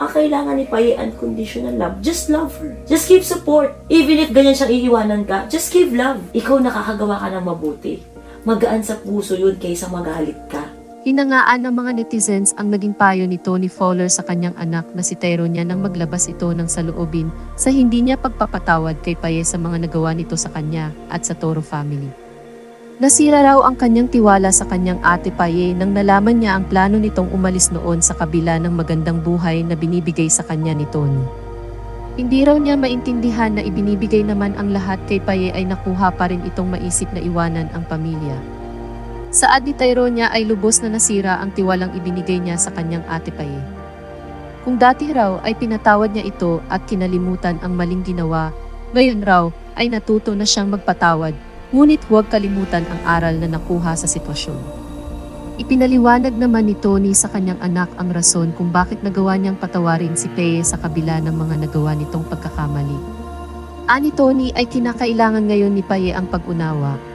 ang kailangan ni Paye unconditional love. Just love her. Just give support. Even if ganyan siyang iiwanan ka, just give love. Ikaw nakakagawa ka ng mabuti. Magaan sa puso yun kaysa magalit ka. Hinangaan ng mga netizens ang naging payo ni Tony Fowler sa kanyang anak na si Tyronia nang maglabas ito ng saloobin sa hindi niya pagpapatawad kay Paye sa mga nagawa nito sa kanya at sa Toro family. Nasira raw ang kanyang tiwala sa kanyang ate Paye nang nalaman niya ang plano nitong umalis noon sa kabila ng magandang buhay na binibigay sa kanya ni Tony. Hindi raw niya maintindihan na ibinibigay naman ang lahat kay Paye ay nakuha pa rin itong maisip na iwanan ang pamilya. Saad ni Tyronia ay lubos na nasira ang tiwalang ibinigay niya sa kanyang ate Paye. Kung dati raw ay pinatawad niya ito at kinalimutan ang maling ginawa, ngayon raw ay natuto na siyang magpatawad, ngunit huwag kalimutan ang aral na nakuha sa sitwasyon. Ipinaliwanag naman ni Tony sa kanyang anak ang rason kung bakit nagawa niyang patawarin si Peye sa kabila ng mga nagawa nitong pagkakamali. Ani Tony ay kinakailangan ngayon ni Paye ang pag-unawa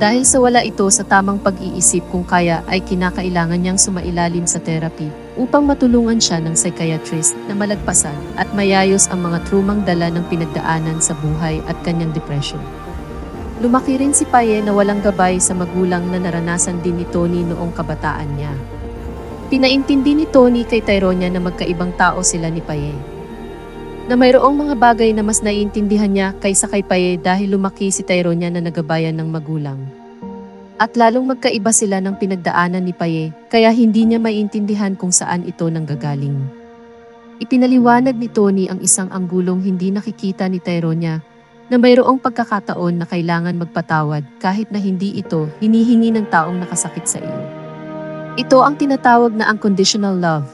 dahil sa wala ito sa tamang pag-iisip kung kaya ay kinakailangan niyang sumailalim sa therapy upang matulungan siya ng psychiatrist na malagpasan at mayayos ang mga trumang dala ng pinagdaanan sa buhay at kanyang depression. Lumaki rin si Paye na walang gabay sa magulang na naranasan din ni Tony noong kabataan niya. Pinaintindi ni Tony kay Tyronia na magkaibang tao sila ni Paye. Na mayroong mga bagay na mas naiintindihan niya kaysa kay Paye dahil lumaki si Tyronia na nagabayan ng magulang. At lalong magkaiba sila ng pinagdaanan ni Paye, kaya hindi niya maintindihan kung saan ito nanggagaling. Ipinaliwanag ni Tony ang isang anggulong hindi nakikita ni Tyronia na mayroong pagkakataon na kailangan magpatawad kahit na hindi ito hinihingi ng taong nakasakit sa iyo. Ito ang tinatawag na unconditional love.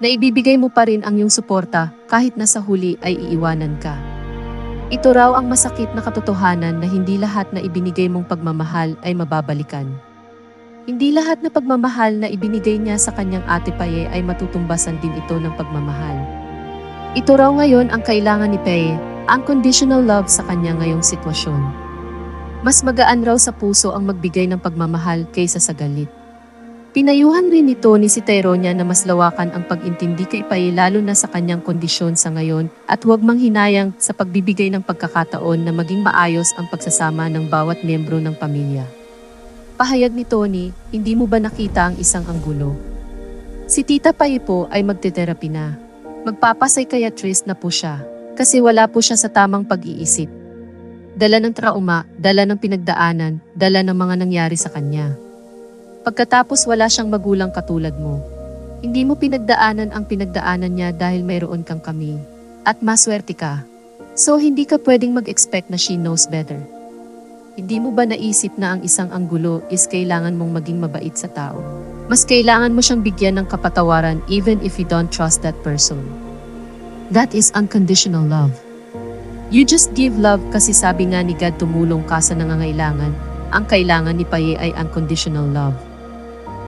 Na ibibigay mo pa rin ang iyong suporta kahit na sa huli ay iiwanan ka. Ito raw ang masakit na katotohanan na hindi lahat na ibinigay mong pagmamahal ay mababalikan. Hindi lahat na pagmamahal na ibinigay niya sa kanyang ate Paye ay matutumbasan din ito ng pagmamahal. Ito raw ngayon ang kailangan ni Paye, unconditional love sa kanya ngayong sitwasyon. Mas magaan raw sa puso ang magbigay ng pagmamahal kaysa sa galit. Pinayuhan rin ni Tony si Tyronia na mas lawakan ang pag-intindi kay Paye lalo na sa kanyang kondisyon sa ngayon at huwag manghinayang sa pagbibigay ng pagkakataon na maging maayos ang pagsasama ng bawat miyembro ng pamilya. Pahayag ni Tony, hindi mo ba nakita ang isang anggulo? Si Tita Paye po ay magte-therapy na. Magpapapsychiatrist na po siya kasi wala po siya sa tamang pag-iisip. Dala ng trauma, dala ng pinagdaanan, dala ng mga nangyari sa kanya. Pagkatapos wala siyang magulang katulad mo. Hindi mo pinagdaanan ang pinagdaanan niya dahil mayroon kang kami. At maswerte ka. So hindi ka pwedeng mag-expect na she knows better. Hindi mo ba naisip na ang isang anggulo is kailangan mong maging mabait sa tao? Mas kailangan mo siyang bigyan ng kapatawaran even if you don't trust that person. That is unconditional love. You just give love kasi sabi nga ni God tumulong ka sa nangangailangan. Ang kailangan ni Paye ay unconditional love.